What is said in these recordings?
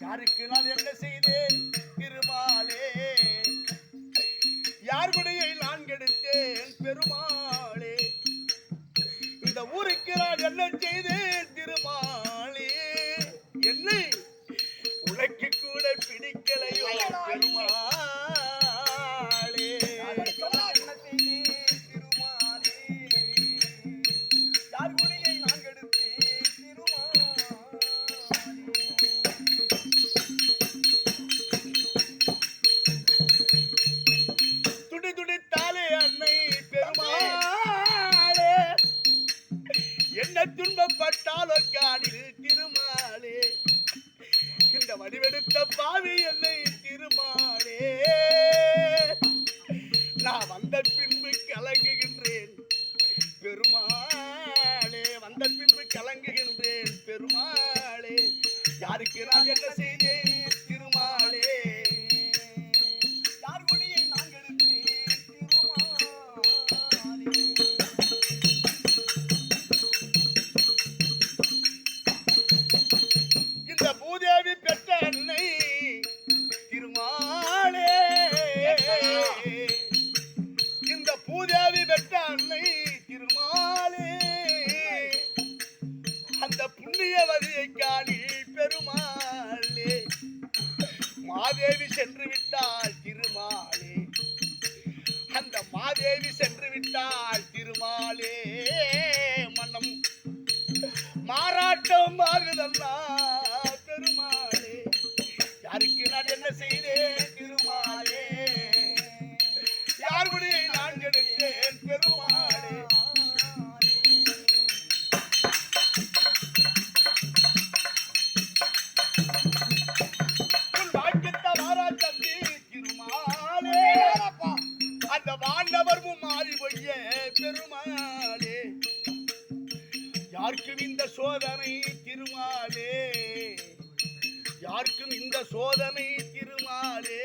யாருக்கு நான் என்ன செய்தேன்? திருமாலே. யார் நான் கெடுத்தேன்? பெருமாளே. இந்த ஊருக்கு நான் என்ன செய்தேன்? திருமாலே இந்த வடிவெடுத்த பாவி என்னை திருமானே நான் வந்த பின்பு கலங்குகின்றேன் பெருமாளே. வந்த பின்பு கலங்குகின்றேன் பெருமாளே. யாருக்கு நான் என்ன செய்தேன்? மாதேவி சென்று விட்டாள் திருமாலே. அந்த மாதேவி சென்று விட்டாள் திருமாலே. மன்னம் மாறாட்டம் ஆகுதல்லா பெருமாள். வாண்டவர்வும் பெருமாளே யாருக்கும் இந்த சோதனை திருமாலே? யாருக்கும் இந்த சோதனை திருமாலே?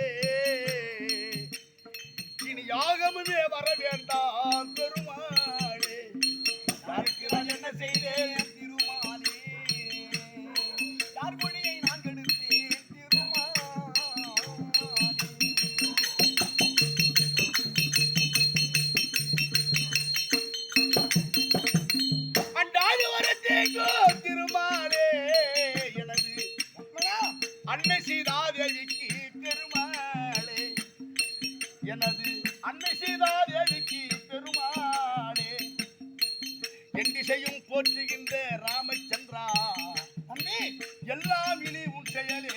இனி யாகமுமே வர வேண்டாம் பெருமாளே. யாருக்கு நான் என்ன செய்தேன்? எனது அன்னை சீதாதேவிக்கு பெருமாளே. என் திசையும் போற்றுகின்ற ராமச்சந்திரா. தம்பி எல்லாம் இனி உன் செயலே.